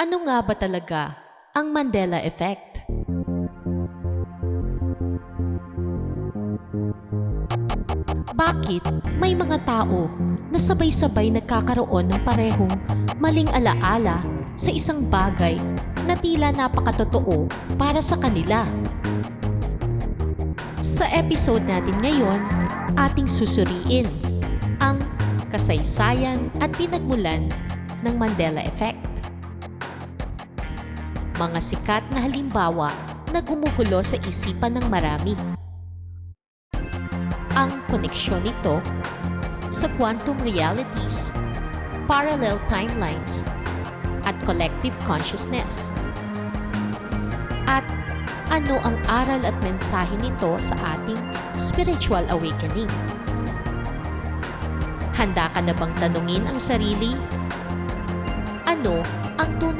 Ano nga ba talaga ang Mandela Effect? Bakit may mga tao na sabay-sabay nagkakaroon ng parehong maling alaala sa isang bagay na tila napakatotoo para sa kanila? Sa episode natin ngayon, ating susuriin ang kasaysayan at pinagmulan ng Mandela Effect. Mga sikat na halimbawa na gumugulo sa isipan ng marami. Ang koneksyon nito sa quantum realities, parallel timelines, at collective consciousness. At ano ang aral at mensahe nito sa ating spiritual awakening? Handa ka na bang tanungin ang sarili? Ano ang tunay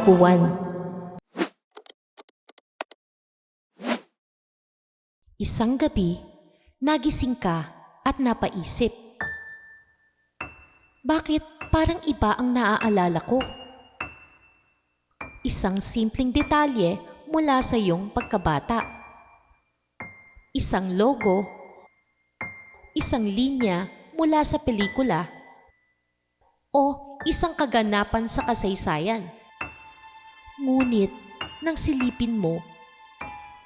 buwan. Isang gabi, nagising ka at napaisip. Bakit parang iba ang naaalala ko? Isang simpleng detalye mula sa iyong pagkabata. Isang logo. Isang linya mula sa pelikula. O isang kaganapan sa kasaysayan. Ngunit, nang silipin mo,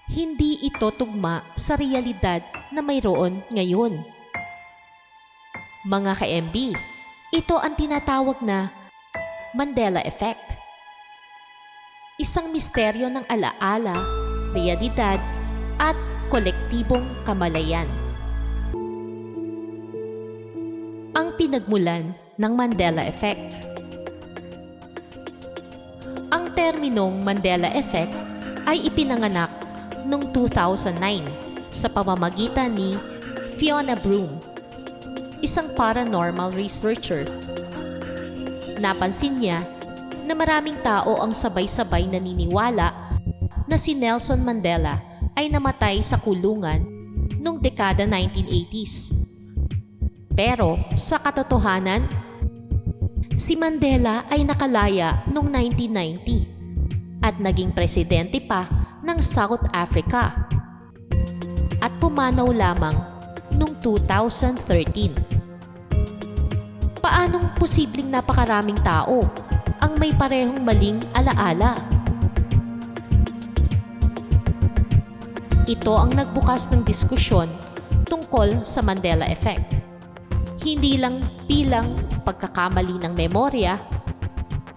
hindi ito tugma sa realidad na mayroon ngayon. Mga ka-MB, ito ang tinatawag na Mandela Effect. Isang misteryo ng alaala, realidad, at kolektibong kamalayan. Ang pinagmulan ng Mandela Effect Ang terminong Mandela Effect ay ipinanganak noong 2009 sa pamamagitan ni Fiona Broom, isang paranormal researcher. Napansin niya na maraming tao ang sabay-sabay naniniwala na si Nelson Mandela ay namatay sa kulungan noong dekada 1980s. Pero sa katotohanan, si Mandela ay nakalaya noong 1990 at naging presidente pa ng South Africa at pumanaw lamang noong 2013. Paanong posibleng napakaraming tao ang may parehong maling alaala? Ito ang nagbukas ng diskusyon tungkol sa Mandela Effect. Hindi lang bilang pagkakamali ng memorya,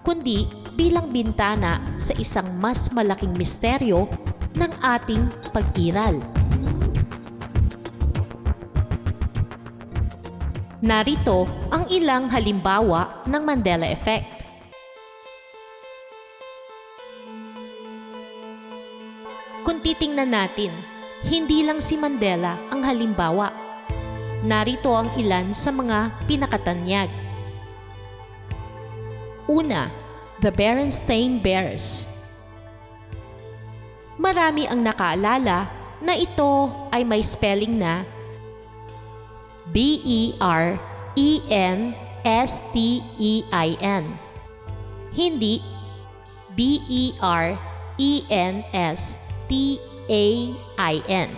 kundi bilang bintana sa isang mas malaking misteryo ng ating pag-iral. Narito ang ilang halimbawa ng Mandela Effect. Kung titingnan natin, hindi lang si Mandela ang halimbawa. Narito ang ilan sa mga pinakatanyag. Una, The Berenstain Bears. Marami ang nakaalala na ito ay may spelling na B-E-R-E-N-S-T-E-I-N. Hindi E B-E-R-E-N-S-T-A-I-N.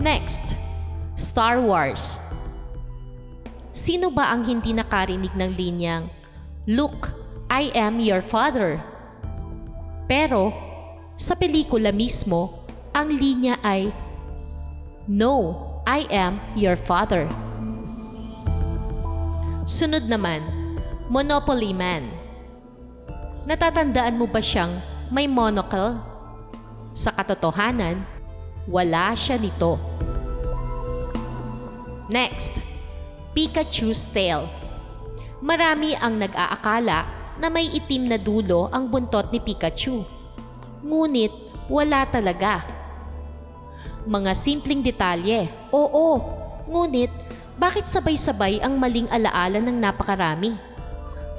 Next, Star Wars. Sino ba ang hindi nakarinig ng linyang, Look, I am your father? Pero, sa pelikula mismo, ang linya ay, No, I am your father. Sunod naman, Monopoly Man. Natatandaan mo ba siyang may monocle? Sa katotohanan, wala siya nito. Next, Pikachu's Tail. Marami ang nag-aakala na may itim na dulo ang buntot ni Pikachu. Ngunit wala talaga. Mga simpleng detalye, oo. Ngunit bakit sabay-sabay ang maling alaala ng napakarami?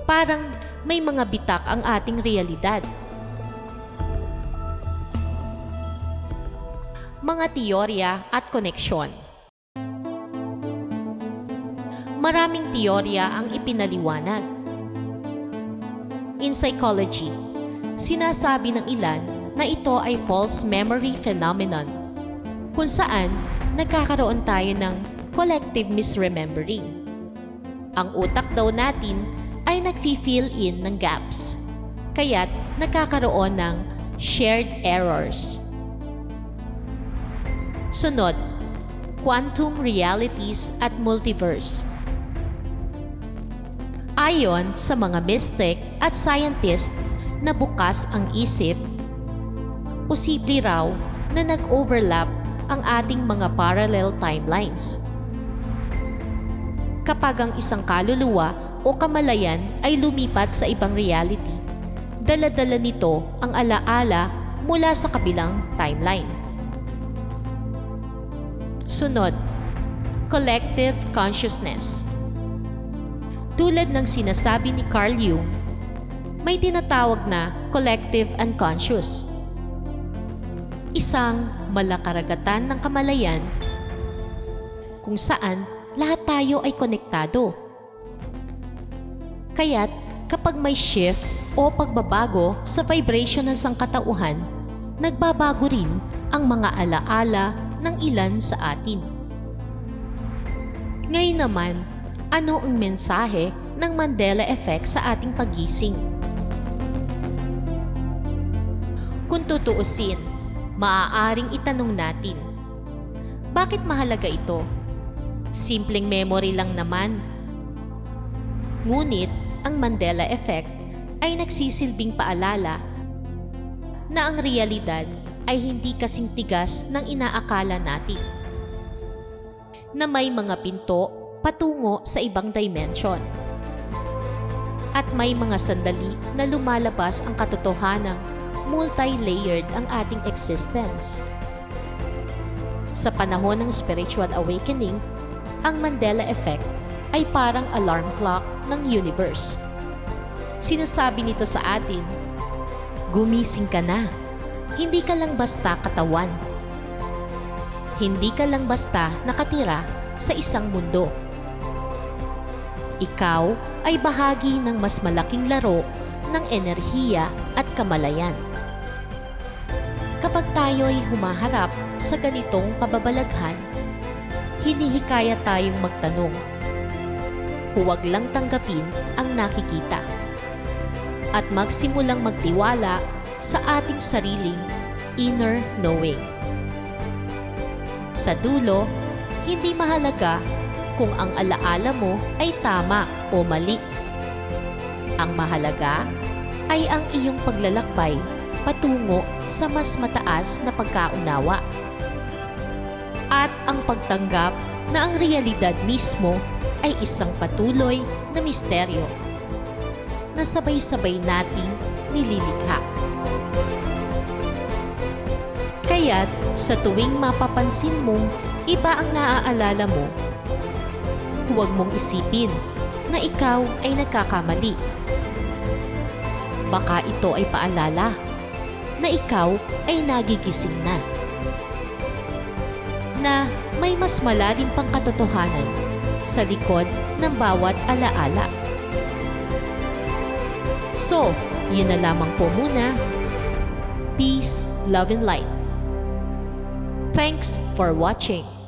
Parang may mga bitak ang ating realidad. Mga teorya at koneksyon. Maraming teorya ang ipinaliwanag. In psychology, sinasabi ng ilan na ito ay false memory phenomenon kung saan nagkakaroon tayo ng collective misremembering. Ang utak daw natin ay nagfi-fill in ng gaps, kaya't nagkakaroon ng shared errors. Sunod, quantum realities at multiverse. Ayon sa mga mystic at scientists na bukas ang isip, posible raw na nag-overlap ang ating mga parallel timelines. Kapag ang isang kaluluwa o kamalayan ay lumipat sa ibang reality, dala-dala nito ang alaala mula sa kabilang timeline. Sunod, collective consciousness. Tulad ng sinasabi ni Carl Jung, may tinatawag na collective unconscious. Isang malakaragatan ng kamalayan kung saan lahat tayo ay konektado. Kaya't kapag may shift o pagbabago sa vibration ng sangkatauhan, nagbabago rin ang mga alaala ng ilan sa atin. Ngayon naman, ano ang mensahe ng Mandela Effect sa ating pagising? Kung tutuusin, maaaring itanong natin, bakit mahalaga ito? Simpleng memory lang naman. Ngunit, ang Mandela Effect ay nagsisilbing paalala na ang realidad ay hindi kasing tigas ng inaakala natin. Na may mga pinto patungo sa ibang dimension. At may mga sandali na lumalabas ang katotohanang multi-layered ang ating existence. Sa panahon ng spiritual awakening, ang Mandela Effect ay parang alarm clock ng universe. Sinasabi nito sa atin, gumising ka na. Hindi ka lang basta katawan. Hindi ka lang basta nakatira sa isang mundo. Ikaw ay bahagi ng mas malaking laro ng enerhiya at kamalayan. Kapag tayo ay humaharap sa ganitong kababalaghan, hinihikaya tayong magtanong. Huwag lang tanggapin ang nakikita. At magsimulang magtiwala sa ating sariling inner knowing. Sa dulo, hindi mahalaga kung ang alaala mo ay tama o mali. Ang mahalaga ay ang iyong paglalakbay patungo sa mas mataas na pagkaunawa. At ang pagtanggap na ang realidad mismo ay isang patuloy na misteryo na sabay-sabay nating nililikha. Kaya't sa tuwing mapapansin mong iba ang naaalala mo, huwag mong isipin na ikaw ay nagkakamali. Baka ito ay paalala na ikaw ay nagigising na. Na may mas malalim pang katotohanan sa likod ng bawat alaala. So, yun na lamang po muna. Peace, love, and light. Thanks for watching.